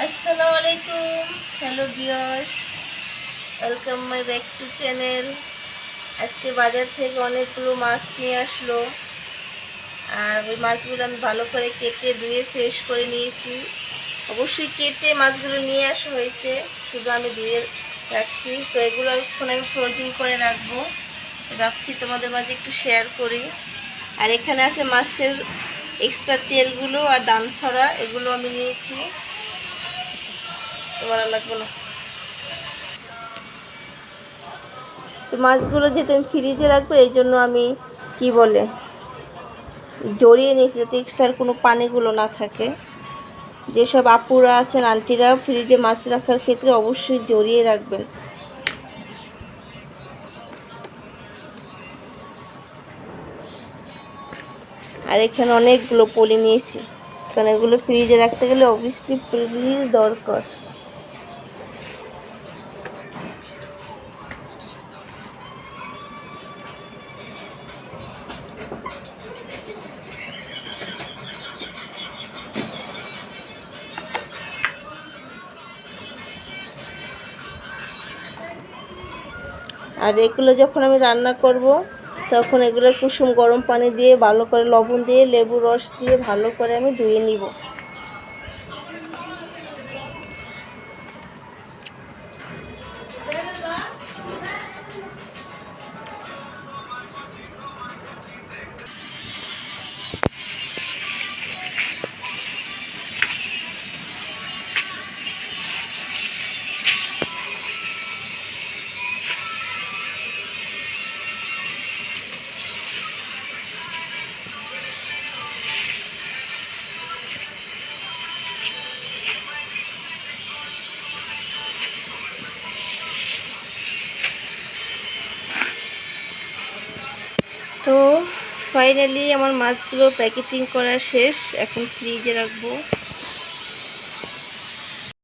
আসসালামু আলাইকুম hello viewers welcome my back to channel আজকে বাজার থেকে অনেকগুলো মাছ নিয়ে আসলো। আর ওই মাছগুলো আমি ভালো করে কেটে ধুয়ে ফ্রেশ করে নিয়েছি। অবশ্যই কেটে মাছগুলো নিয়ে আসা হয়েছে। শুধু আমি ধুয়ে রাখছি। তো এগুলো এখন আমি ফ্রোজিং করে রাখব। ভাবছি তোমাদের মাঝে একটু শেয়ার করি। আর এখানে আছে মাছের এক্সট্রা তেলগুলো আর দাম ছড়া। এগুলো আমি নিয়েছি। তোমার লাগবে না। তো মাছগুলো যেহেতু আমি ফ্রিজে রাখব, এই জন্য আমি কি বলে, জড়িয়ে নিয়েছি যাতে এক্সট্রার কোনো পানিগুলো না থাকে। যেসব আপুরা আছেন আন্টিরা ফ্রিজে মাছ রাখার ক্ষেত্রে অবশ্যই জড়িয়ে রাখবেন। আর এখানে অনেকগুলো পলি নিয়েছি। কারণ এগুলো ফ্রিজে রাখতে গেলে অবভিয়াসলি পলির দরকার। আর এগুলো যখন আমি রান্না করব, তখন এগুলো কুসুম গরম পানি দিয়ে ভালো করে লবণ দিয়ে লেবু রস দিয়ে ভালো করে আমি ধুয়ে নিব। তো ফাইনালি আমার মাছগুলো প্যাকেটিং করা শেষ। এখন ফ্রিজে রাখব।